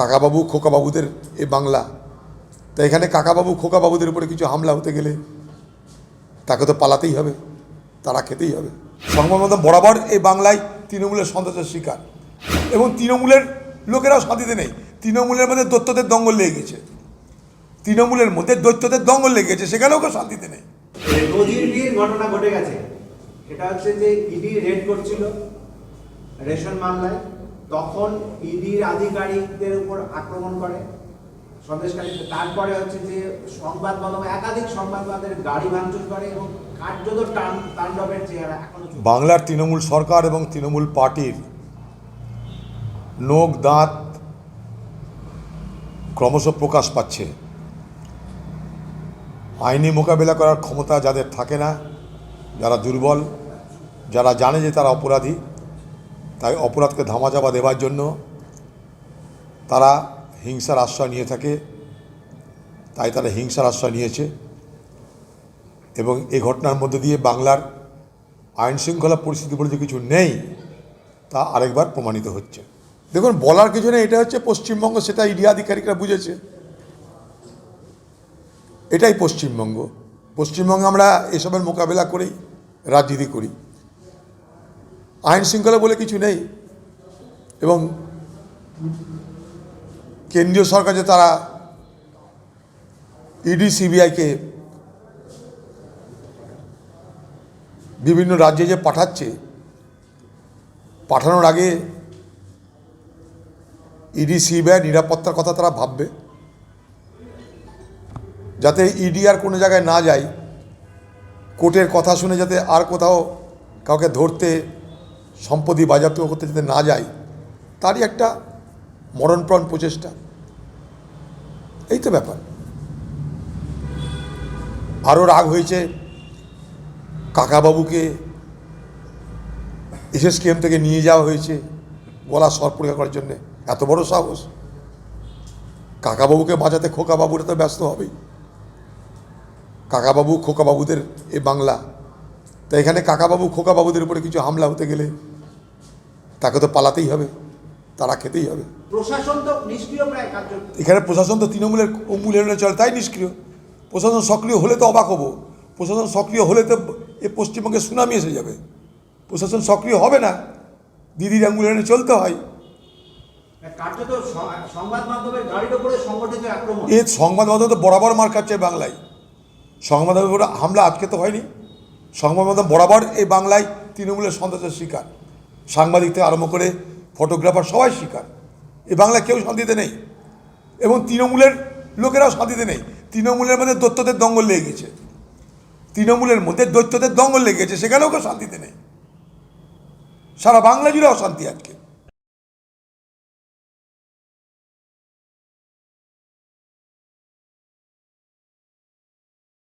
কাকাবাবু, খোকাবাবুদের এ বাংলা। তা এখানে কাকাবাবু, খোকাবাবুদের উপরে কিছু হামলা হতে গেলে তাকে তো পালাতেই হবে, তারা খেতেই হবে। সংবাদ মাধ্যম বরাবর এই বাংলায় তৃণমূলের সন্ত্রাসের শিকার। এবং তৃণমূলের লোকেরাও শান্তিতে নেই। তৃণমূলের মধ্যে দৈত্যদের দঙ্গল লেগে গেছে। তৃণমূলের মধ্যে দৈত্যদের দঙ্গল লেগে গেছে, সেখানেও কেউ শান্তিতে নেই। ঘটনা ঘটে গেছে। এটা হচ্ছে যে ইডি রেড করছিল রেশন মামলায়। তখন ইডির আধিকারিকদের উপর আক্রমণ করে সন্দেশকারী তারপরে হচ্ছে যে সংবাদ মাধ্যমে, একাধিক সংবাদ মাধ্যমের গাড়ি ভাঙচুর করে এবং কার্যত টান তাণ্ডবের চেহারা এখনও বাংলার তৃণমূল সরকার এবং তৃণমূল পার্টির নোক দাঁত ক্রমশ প্রকাশ পাচ্ছে। আইনি মোকাবেলা করার ক্ষমতা যাদের থাকে না, যারা দুর্বল, যারা জানে যে তারা অপরাধী তাই অপরাধকে ধামাচাপা দেওয়ার জন্য তারা হিংসার আশ্রয় নিয়ে থাকে। তাই তারা হিংসার আশ্রয় নিয়েছে। এবং এই ঘটনার মধ্যে দিয়ে বাংলার আইন শৃঙ্খলা পরিস্থিতি বলে যে কিছু নেই, তা আরেকবার প্রমাণিত হচ্ছে। দেখুন, বলার কিছু নেই, এটা হচ্ছে পশ্চিমবঙ্গ, সেটা ইডি আধিকারিকরা বুঝেছে। এটাই পশ্চিমবঙ্গ। পশ্চিমবঙ্গে আমরা এসবের মোকাবেলা করেই রাজনীতি করি। আইন শৃঙ্খলা বলে কিছু নেই। এবং কেন্দ্রীয় সরকার যে তারা ইডি সিবিআইকে বিভিন্ন রাজ্যে যে পাঠাচ্ছে, পাঠানোর আগে ইডি সিবিআই নিরাপত্তার কথা তারা ভাববে। যাতে ইডি আর কোনো জায়গায় না যায়, কোর্টের কথা শুনে যাতে আর কোথাও কাউকে ধরতে সম্পত্তি বাজেয়াপ্ত করতে যাতে না যায় তারই একটা মরণপ্রাণ প্রচেষ্টা। এই তো ব্যাপার। আরও রাগ হয়েছে কাকাবাবুকে এসএসকেএম থেকে নিয়ে যাওয়া হয়েছে গলা সর পরীক্ষা করার জন্যে। এত বড় সাহস। কাকাবাবুকে বাঁচাতে খোকাবাবুরা তো ব্যস্ত হবেই। কাকাবাবু খোকাবাবুদের এ বাংলা। তাই এখানে কাকাবাবু খোকাবাবুদের উপরে কিছু হামলা হতে গেলে তাকে তো পালাতেই হবে তারা খেতেই হবে। প্রশাসন তো নিষ্ক্রিয় প্রায় এখানে প্রশাসন তো তৃণমূলের মূল্যায়নে চলে তাই নিষ্ক্রিয়। প্রশাসন সক্রিয় হলে তো অবাক হব। প্রশাসন সক্রিয় হলে তো এ পশ্চিমবঙ্গে সুনামি এসে যাবে। প্রশাসন সক্রিয় হবে না দিদির আঙুলেনে চলতে হয়। এ সংবাদ মাধ্যম তো বরাবর মার খাচ্ছে বাংলায়। সংবাদ মাধ্যমের হামলা আজকে তো হয়নি। সংবাদ মাধ্যম বরাবর এই বাংলায় তৃণমূলের সন্ত্রাসের শিকার। সাংবাদিক থেকে আরম্ভ করে ফটোগ্রাফার সবাই শিকার। এ বাংলা কেউ শান্তিতে নেই। এবং তৃণমূলের লোকেরাও শান্তিতে নেই। তৃণমূলের মধ্যে দৈত্যদের দঙ্গল লেগে গেছে। তৃণমূলের মধ্যে দৈত্যদের দঙ্গল লেগে গেছে, সেখানেও কেউ শান্তিতে নেই। সারা বাংলা জুড়ে অশান্তি আজকে।